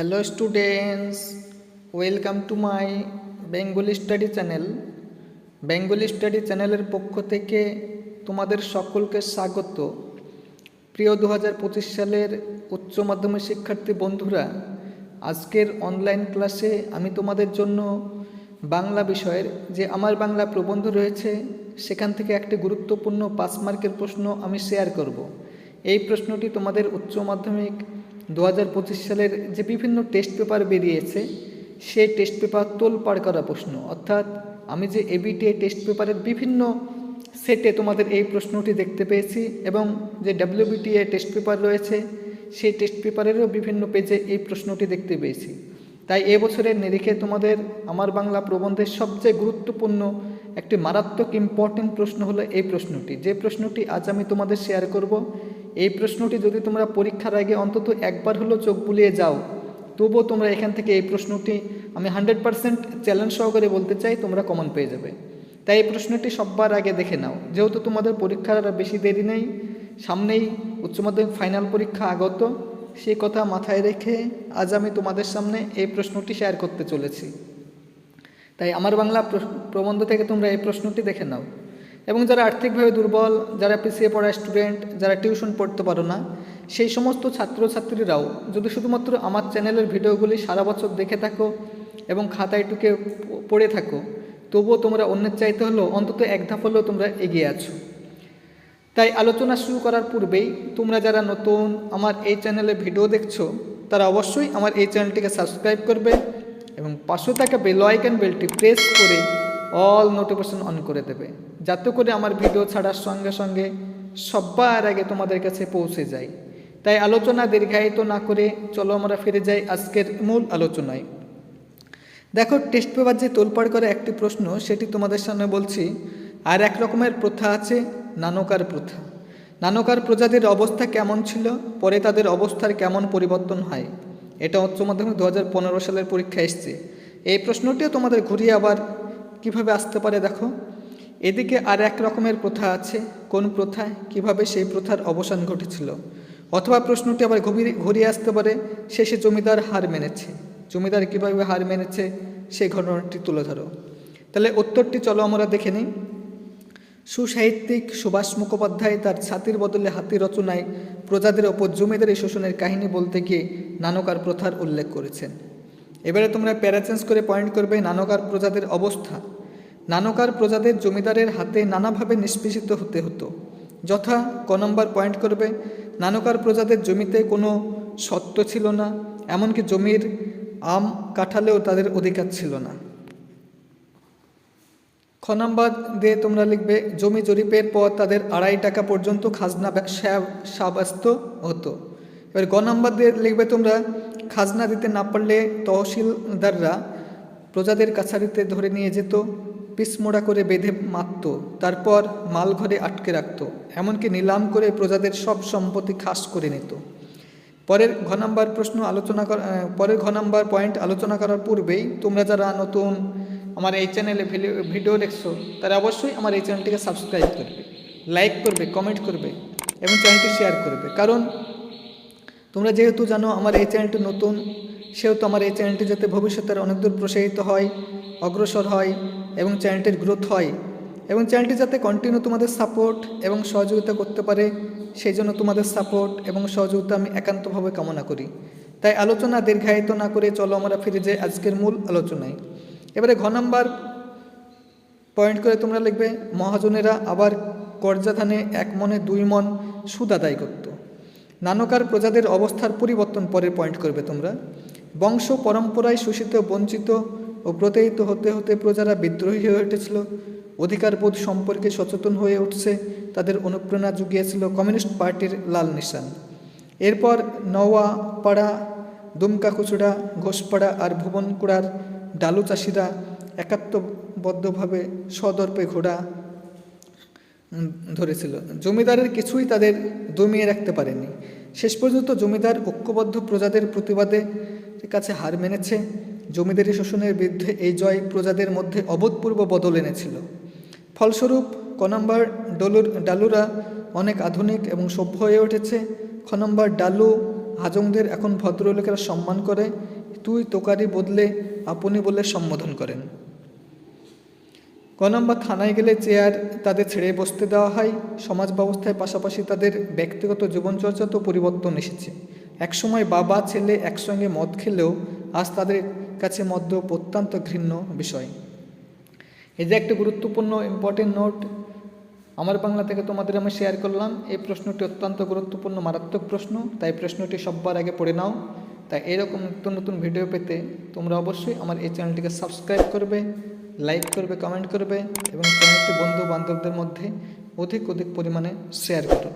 Hello students welcome to my Bengali study channel Bengali study চ্যানেলের পক্ষ থেকে তোমাদের সকলকে স্বাগত। প্রিয় দু পঁচিশ সালের উচ্চ মাধ্যমিক শিক্ষার্থী বন্ধুরা, আজকের অনলাইন ক্লাসে আমি তোমাদের জন্য বাংলা বিষয়ের যে আমার বাংলা প্রবন্ধ রয়েছে, সেখান থেকে একটি গুরুত্বপূর্ণ পাঁচ মার্কের প্রশ্ন আমি শেয়ার করব। এই প্রশ্নটি তোমাদের উচ্চ মাধ্যমিক দু হাজার পঁচিশ সালের যে বিভিন্ন টেস্ট পেপার বেরিয়েছে, সেই টেস্ট পেপার তোলপাড় করা প্রশ্ন। অর্থাৎ আমি যে এবিটিএ টেস্ট পেপারের বিভিন্ন সেটে তোমাদের এই প্রশ্নটি দেখতে পেয়েছি এবং যে ডাব্লিউবিটিএ টেস্ট পেপার রয়েছে, সেই টেস্ট পেপারেরও বিভিন্ন পেজে এই প্রশ্নটি দেখতে পেয়েছি। তাই এবছরের নিরিখে তোমাদের আমার বাংলা প্রবন্ধের সবচেয়ে গুরুত্বপূর্ণ একটি মারাত্মক ইম্পর্টেন্ট প্রশ্ন হলো এই প্রশ্নটি। যে প্রশ্নটি আজ আমি তোমাদের শেয়ার করব এই প্রশ্নটি যদি তোমরা পরীক্ষার আগে অন্তত একবার হলো চোখ বুলিয়ে যাও, তবুও তোমরা এখান থেকে এই প্রশ্নটি আমি হান্ড্রেড পারসেন্ট চ্যালেঞ্জ সহকারে বলতে চাই, তোমরা কমন পেয়ে যাবে। তাই এই প্রশ্নটি সববার আগে দেখে নাও। যেহেতু তোমাদের পরীক্ষার আর বেশি দেরি নেই, সামনেই উচ্চ মাধ্যমিক ফাইনাল পরীক্ষা আগত সেই কথা মাথায় রেখে আজ আমি তোমাদের সামনে এই প্রশ্নটি শেয়ার করতে চলেছি। তাই আমার বাংলা প্র- প্রবন্ধ থেকে তোমরা এই প্রশ্নটি দেখে নাও। এবং যারা আর্থিকভাবে দুর্বল, যারা পিছিয়ে পড়া স্টুডেন্ট যারা টিউশন পড়তে পারো না, সেই সমস্ত ছাত্রছাত্রীরাও যদি শুধুমাত্র আমার চ্যানেলের ভিডিওগুলি সারা বছর দেখে থাকো এবং খাতায় টুকে পড়ে থাকো, তবুও তোমরা অন্যের চাইতে হলেও অন্তত এক ধাপ হলেও তোমরা এগিয়ে আছো। তাই আলোচনা শুরু করার পূর্বেই তোমরা যারা নতুন আমার এই চ্যানেলে ভিডিও দেখছ, তারা অবশ্যই আমার এই চ্যানেলটিকে সাবস্ক্রাইব করবে এবং পাশে থাকা বেল আইকন বেলটি প্রেস করে অল নোটিফিকেশন অন করে দেবে। যাতে করে আমার ভিডিও ছাড়ার সঙ্গে সঙ্গে সবার আগে তোমাদের কাছে পৌঁছে যায়। তাই আলোচনা দীর্ঘায়িত না করে চলো আমরা ফিরে যাই আজকের মূল আলোচনায়। দেখো টেস্ট পেপার যে তোলপাড় করে একটি প্রশ্ন, সেটি তোমাদের সামনে বলছি, আর এক রকমের প্রথা আছে, নানকার প্রথা। নানকার প্রজাদের অবস্থা কেমন ছিল? পরে তাদের অবস্থার কেমন পরিবর্তন হয়? এটা উচ্চ মাধ্যমিক দু হাজার পনেরো সালের পরীক্ষা এসছে। এই প্রশ্নটিও তোমাদের ঘুরিয়ে আবার কীভাবে আসতে পারে দেখো। এদিকে আর এক রকমের প্রথা আছে। কোন প্রথায়? কীভাবে সেই প্রথার অবসান ঘটেছিল? অথবা প্রশ্নটি আবার ঘুরিয়ে ঘুরিয়ে আসতে পারে শেষে জমিদার হার মেনেছে। জমিদার কীভাবে হার মেনেছে সেই ঘটনাটি তুলে ধরো। তাহলে উত্তরটি চলো আমরা দেখে নিই। সুসাহিত্যিক সুভাষ মুখোপাধ্যায় তার ছাতির বদলে হাতি রচনায় প্রজাদের ওপর জমিদারি শোষণের কাহিনী বলতে গিয়ে নানকার প্রথার উল্লেখ করেছেন। এবারে তোমরা প্যারাচেঞ্জ করে পয়েন্ট করবে নানকার প্রজাদের অবস্থা। নানকার প্রজাদের জমিদারের হাতে নানাভাবে নিষ্পেষিত হতে হতো। যথা ক নম্বর পয়েন্ট করবে, নানকার প্রজাদের জমিতে কোনো সত্ত্ব ছিল না, এমনকি জমির আম কাঠালেও তাদের অধিকার ছিল না। খ নম্বর দিয়ে তোমরা লিখবে, জমি জরিপের পর তাদের আড়াই টাকা পর্যন্ত খাজনা ব্যা- সাব্যস্ত হতো। এবার গ নম্বর দিয়ে লিখবে তোমরা, খাজনা দিতে না পারলে তহসিলদাররা প্রজাদের কাছারিতে ধরে নিয়ে যেত পিসমোড়া করে বেঁধে মারত, তারপর মালঘরে আটকে রাখত, এমনকি নিলাম করে প্রজাদের সব সম্পত্তি খাস করে নিত। পরের ঘ নাম্বার প্রশ্ন আলোচনা করা পরের ঘ নাম্বার পয়েন্ট আলোচনা করার পূর্বেই তোমরা যারা নতুন আমার এই চ্যানেলে ভিডিও- দেখছ, তারা অবশ্যই আমার এই চ্যানেলটিকে সাবস্ক্রাইব করবে, লাইক করবে, কমেন্ট করবে এবং চ্যানেলটি শেয়ার করবে। কারণ তোমরা যেহেতু জানো আমার এই চ্যানেলটি নতুন, সেহেতু আমার এই চ্যানেলটি যাতে ভবিষ্যতের অনেক দূর প্রসারিত হয়, অগ্রসর হয় এবং চ্যানেলটির গ্রোথ হয় এবং চ্যানেলটি যাতে কন্টিনিউ তোমাদের সাপোর্ট এবং সহযোগিতা করতে পারে, সেই জন্য তোমাদের সাপোর্ট এবং সহযোগিতা আমি একান্তভাবে কামনা করি। তাই আলোচনা দীর্ঘায়িত না করে চলো আমরা ফিরে যাই আজকের মূল আলোচনায়। এবারে ঘ নাম্বার পয়েন্ট করে তোমরা লিখবে, মহাজনেরা আবার কর্যাধানে এক মনে দুই মন সুদ আদায় করত। নানকার প্রজাদের অবস্থার পরিবর্তন পরে পয়েন্ট করবে তোমরা। বংশ পরম্পরায় শোষিত, বঞ্চিত ও প্রতারিত হতে হতে প্রজারা বিদ্রোহী হয়ে উঠেছিল। অধিকারবোধ সম্পর্কে সচেতন হয়ে উঠছে তাদের অনুপ্রেরণা জুগিয়েছিল কমিউনিস্ট পার্টির লাল নিশান। এরপর নওয়াপাড়া দুমকাকুচুড়া ঘোষপাড়া আর ভুবনকুড়ার ডালু চাষিরা একাত্মবদ্ধভাবে সদর্পে ঘোড়া ধরেছিল। জমিদারের কিছুই তাদের দমিয়ে রাখতে পারেনি। শেষ পর্যন্ত জমিদার ঐক্যবদ্ধ প্রজাদের প্রতিবাদে কাছে হার মেনেছে। জমিদারি শোষণের বিরুদ্ধে এই জয় প্রজাদের মধ্যে অভূতপূর্ব বদল এনেছিল। ফলস্বরূপ ক ডলুর, ডালুরা অনেক আধুনিক এবং সভ্য হয়ে উঠেছে। খ ডালু হাজংদের এখন ভদ্রলোকেরা সম্মান করে। তুই তোকারি বদলে আপনি বলে সম্বোধন করেন। ক থানায় গেলে চেয়ার তাদের ছেড়ে বসতে দেওয়া হয়। সমাজ ব্যবস্থায় পাশাপাশি তাদের ব্যক্তিগত জীবনচর্চাতেও পরিবর্তন এসেছে। একসময় বাবা, ছেলে একসঙ্গে মদ খেলেও আজ তাদের কাছে মদ্য অত্যন্ত ঘৃণ্য বিষয়। এই যে একটা গুরুত্বপূর্ণ ইম্পর্টেন্ট নোট আমার বাংলা থেকে তোমাদের আমি শেয়ার করলাম, এই প্রশ্নটি অত্যন্ত গুরুত্বপূর্ণ, মারাত্মক প্রশ্ন, তাই প্রশ্নটি সববার আগে পড়ে নাও। তাই এরকম নতুন নতুন ভিডিও পেতে তোমরা অবশ্যই আমার এই চ্যানেলটিকে সাবস্ক্রাইব করবে লাইক করবে কমেন্ট করবে এবং চ্যানেলটি বন্ধু বান্ধবদের মধ্যে অধিক অধিক পরিমাণে শেয়ার করো।